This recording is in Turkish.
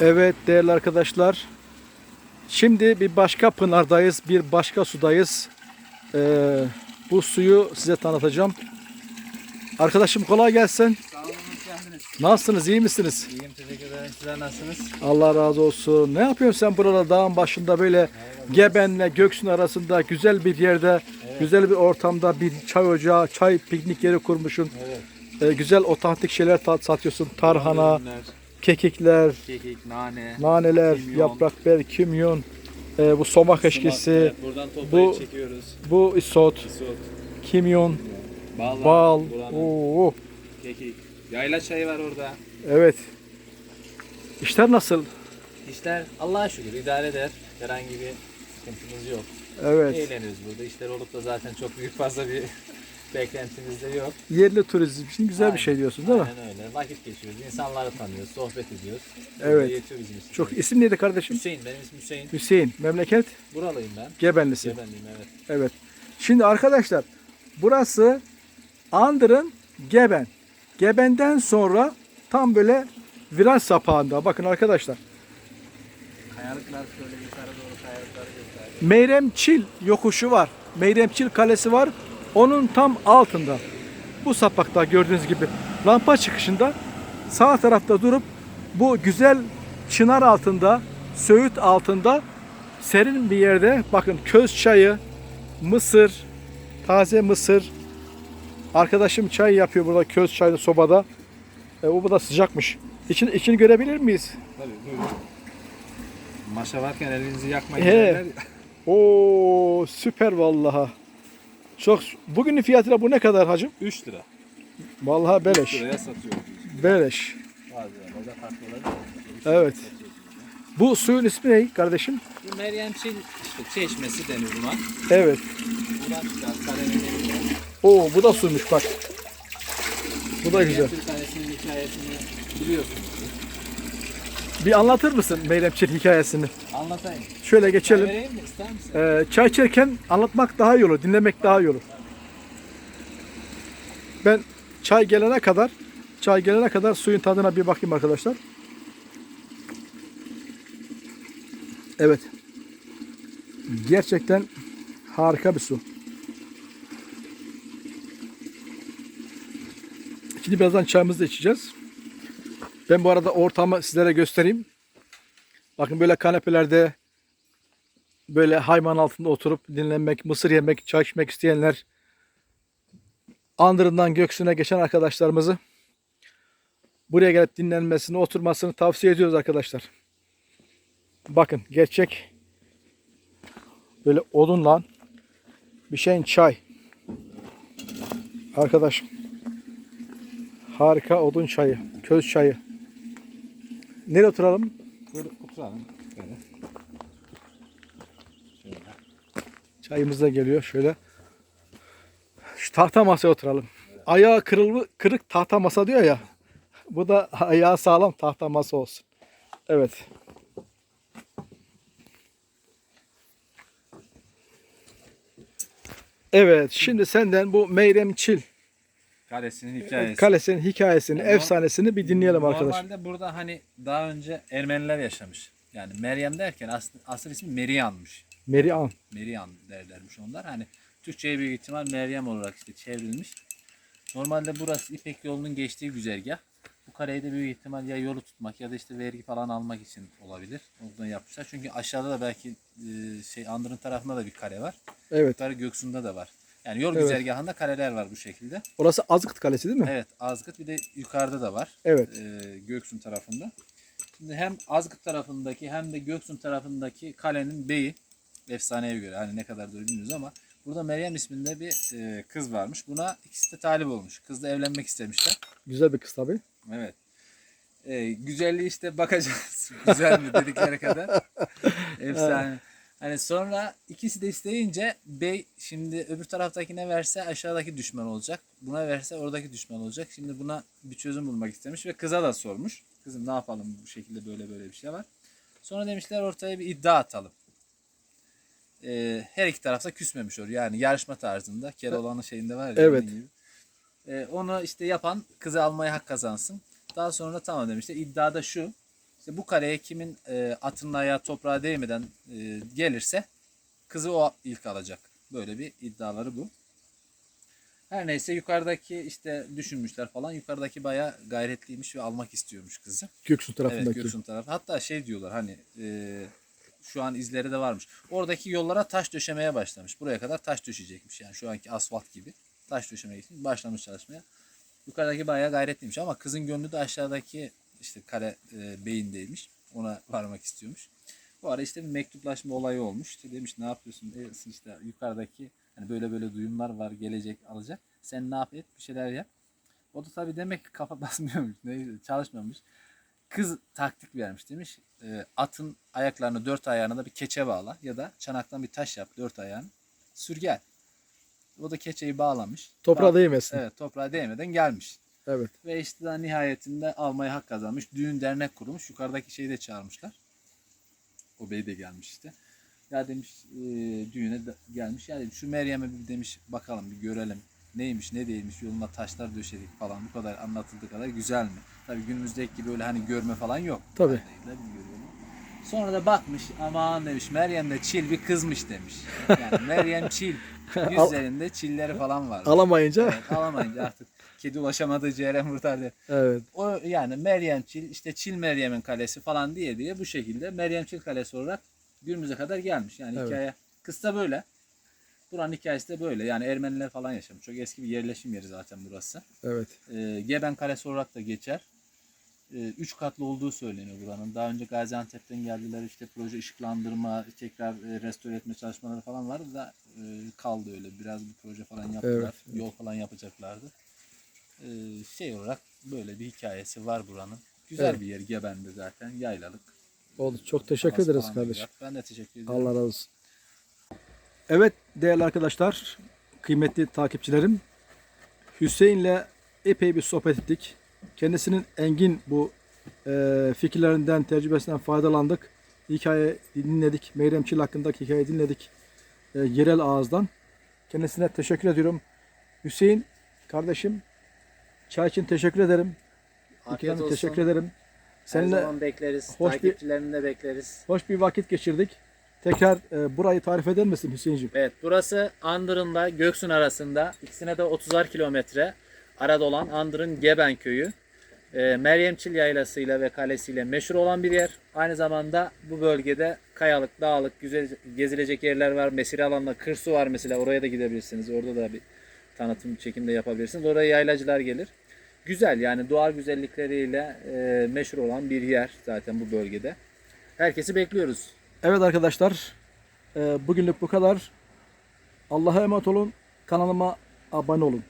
Evet değerli arkadaşlar. Şimdi bir başka pınardayız, bir başka sudayız. Ee, bu suyu size tanıtacağım. Arkadaşım kolay gelsin. Sağ olun. Nasılsınız, iyi misiniz? İyiyim, teşekkür ederim. Sizler nasılsınız? Allah razı olsun. Ne yapıyorsun sen burada dağın başında böyle Geben'le Göksun arasında güzel bir yerde, güzel bir ortamda bir çay ocağı, çay piknik yeri kurmuşsun. Evet. Ee, güzel otantik şeyler satıyorsun. Tarhana, Ürünler, kekikler, kekik, nane, naneler, Kimyon. yaprak biber, kimyon, e, bu somak eşkisi, Evet, buradan bu- çekiyoruz. bu isot, Isot, kimyon, bal, bal. Oo, kekik. Yayla çayı var orada. evet. İşler nasıl? İşler Allah'a şükür idare eder. Herhangi bir sıkıntımız yok. Evet. Eğleniyoruz burada. İşler olup da zaten çok büyük fazla bir beklentimiz de yok. Yerli turizm için güzel bir Aynen. şey diyorsun değil mi? Aynen öyle. Vakit geçiriyoruz. insanları tanıyoruz. Sohbet ediyoruz. Evet. Burada Yetiyor bizim için. Çok isim neydi kardeşim? Hüseyin. Benim ismim Hüseyin. Hüseyin. Memleket Buralıyım ben. Gebenlisi. Gebenliyim evet. Evet. Şimdi arkadaşlar burası Andır'ın Geben. Geben'den sonra tam böyle viraj sapağında. Bakın arkadaşlar. Kayalıklar şöyle yukarı doğru kayalıkları gösterdi. Meyremçil yokuşu var. Meyremçil kalesi var. Onun tam altında. Bu sapakta gördüğünüz gibi lampa çıkışında sağ tarafta durup bu güzel çınar altında, söğüt altında serin bir yerde bakın köz çayı, mısır, taze mısır. Arkadaşım çay yapıyor burada köz çaylı sobada. E, o da sıcakmış. İçini, içini görebilir miyiz? Tabii buyurun. Maşa varken elinizi yakmayın. He. Oo süper vallaha. Çok bugünün fiyatıyla bu ne kadar hacım? 3 lira. Vallahi 3 beleş. liraya satıyoruz. Beleş. Evet. Bu suyun ismi ne kardeşim? Bu Meryemçil işte çeşmesi denir buna. Evet. Oo bu da suymuş bak. Bu da güzel. Meryemçil Kalesi'nin hikayesini biliyorsunuz. Bir anlatır mısın Meyremçil hikayesini? Anlatayım. Şöyle Çay geçelim. vereyim mi? İster misin? Ee, çay içerken anlatmak daha iyi olur, dinlemek daha iyi olur. Ben çay gelene kadar, çay gelene kadar suyun tadına bir bakayım arkadaşlar. Evet. Gerçekten harika bir su. Şimdi birazdan çayımızı da içeceğiz. Ben bu arada ortamı sizlere göstereyim. Bakın böyle kanepelerde böyle hayvan altında oturup dinlenmek, mısır yemek, çay içmek isteyenler Andırından Göksu'na geçen arkadaşlarımızı buraya gelip dinlenmesini, oturmasını tavsiye ediyoruz arkadaşlar. Bakın gerçek böyle odunla bir şeyin çay. Arkadaşım harika odun çayı, köz çayı. Nereye oturalım? Böyle Şöyle. Çayımız da geliyor şöyle. Şu tahta masaya oturalım. Ayağı kırıldı, kırık tahta masa diyor ya. Bu da ayağı sağlam tahta masa olsun. Evet. Evet, şimdi senden bu Meyremçil Kalesinin hikayesi. kalesinin hikayesini, Yani efsanesini bir dinleyelim arkadaş. Normalde burada hani daha önce Ermeniler yaşamış. Yani Meryem derken asıl, asıl ismi Merian'mış. Merian. Merian derlermiş onlar. Hani Türkçe'ye büyük ihtimal Meryem olarak işte çevrilmiş. Normalde burası İpek yolunun geçtiği güzergah. Bu kareyi de büyük ihtimal ya yolu tutmak ya da işte vergi falan almak için olabilir. Oradan yapmışlar. Çünkü aşağıda da belki e, şey Andır'ın tarafında da bir kare var. Evet. Yukarı Göksu'nda da var. Yani yol Evet. güzergahında kareler var bu şekilde. Orası Azıkıt Kalesi değil mi? Evet Azgıt bir de yukarıda da var. Evet. e, Göksun tarafında. Şimdi hem Azgıt tarafındaki hem de Göksun tarafındaki kalenin beyi efsaneye göre hani ne kadar doğru bilmiyoruz ama burada Meryem isminde bir e, kız varmış. Buna ikisi de talip olmuş. Kızla evlenmek istemişler. Güzel bir kız tabii. Evet. E, güzelliği işte bakacağız. Güzel mi dedikleri kadar. Efsane. Hani sonra ikisi de isteyince bey şimdi öbür taraftakine verse aşağıdaki düşman olacak. Buna verse oradaki düşman olacak. Şimdi buna bir çözüm bulmak istemiş ve kıza da sormuş. Kızım ne yapalım bu şekilde böyle böyle bir şey var. Sonra demişler ortaya bir iddia atalım. Ee, her iki tarafta küsmemiş oluyor. Yani yarışma tarzında. Keloğlan'ın şeyinde var ya. Evet. gibi. Ee, onu işte yapan kızı almaya hak kazansın. Daha sonra tamam demişler. İddiada şu. İşte bu kareye kimin e, atının ayağı toprağa değmeden e, gelirse kızı o ilk alacak. Böyle bir iddiaları bu. Her neyse yukarıdaki işte düşünmüşler falan. Yukarıdaki bayağı gayretliymiş ve almak istiyormuş kızı. Göksun Evet tarafındaki. Göksun tarafı. Hatta şey diyorlar hani e, şu an izleri de varmış. Oradaki yollara taş döşemeye başlamış. Buraya kadar taş döşeyecekmiş. Yani şu anki asfalt gibi. Taş döşemeye başlamış çalışmaya. Yukarıdaki bayağı gayretliymiş ama kızın gönlü de aşağıdaki işte kare e, beyindeymiş. Ona varmak istiyormuş. Bu ara işte bir mektuplaşma olayı olmuş. İşte demiş ne yapıyorsun? E, işte yukarıdaki hani böyle böyle duyumlar var gelecek alacak. Sen ne yap et bir şeyler yap. O da tabii demek ki kafa basmıyormuş. Neyse çalışmamış. Kız taktik vermiş demiş. e, atın ayaklarını dört ayağına da bir keçe bağla ya da çanaktan bir taş yap dört ayağını. Sür gel. O da keçeyi bağlamış. Toprağa Bağ- değmesin. Evet toprağa değmeden gelmiş. Ve işte daha nihayetinde almaya hak kazanmış. Düğün dernek kurmuş. Yukarıdaki şeyi de çağırmışlar. O bey de gelmiş işte. Ya demiş e, düğüne de gelmiş. Ya demiş, şu Meryem'e bir demiş bakalım bir görelim. Neymiş ne değilmiş yoluna taşlar döşedik falan bu kadar anlatıldığı kadar güzel mi? Tabii günümüzdeki gibi öyle hani görme falan yok. Tabii. Bilmiyorum. Sonra da bakmış aman demiş Meryem de çil bir kızmış demiş. Yani Meryem çil. Yüzlerinde çilleri falan var. Alamayınca Evet, alamayınca artık kedi ulaşamadığı ciğere vurtar diye. evet. O yani Meryem Çil, işte Çil Meryem'in kalesi falan diye diye bu şekilde Meryem Çil kalesi olarak günümüze kadar gelmiş. Yani Evet. hikaye kısa böyle. Buranın hikayesi de böyle. Yani Ermeniler falan yaşamış. Çok eski bir yerleşim yeri zaten burası. Evet. Ee, Geben Kalesi olarak da geçer. Ee, üç katlı olduğu söyleniyor buranın. Daha önce Gaziantep'ten geldiler işte proje ışıklandırma, tekrar e, restore etme çalışmaları falan vardı da e, kaldı öyle. Biraz bir proje falan yaptılar. Evet. Yol falan yapacaklardı. Şey olarak böyle bir hikayesi var buranın. Güzel Evet. bir yer Geben'de zaten. Yaylalık. Oldu. Çok teşekkür ederiz kardeşim. Ben de teşekkür ederim. Allah razı olsun. Evet değerli arkadaşlar, kıymetli takipçilerim. Hüseyin'le epey bir sohbet ettik. Kendisinin engin bu e, fikirlerinden, tecrübesinden faydalandık. Hikaye dinledik. Meyrem Çil hakkındaki hikayeyi dinledik. E, yerel ağızdan. Kendisine teşekkür ediyorum. Hüseyin kardeşim çay için teşekkür ederim. Afiyet İkram olsun. teşekkür ederim. Her Seninle zaman bekleriz. hoş Takipçilerini de bekleriz. hoş bir vakit geçirdik. Tekrar e, burayı tarif eder misin Hüseyin'ciğim? Evet burası Andırın'la Göksun arasında ikisine de 30'ar kilometre arada olan Andırın Geben köyü. Ee, Meryemçil yaylasıyla ve kalesiyle meşhur olan bir yer. Aynı zamanda bu bölgede kayalık, dağlık, güzel gezilecek yerler var. Mesire alanında Kırsu var mesela oraya da gidebilirsiniz. Orada da bir tanıtım çekimde yapabilirsiniz. Oraya yaylacılar gelir. Güzel yani doğal güzellikleriyle e, meşhur olan bir yer zaten bu bölgede. Herkesi bekliyoruz. Evet arkadaşlar, e, bugünlük bu kadar. Allah'a emanet olun. Kanalıma abone olun.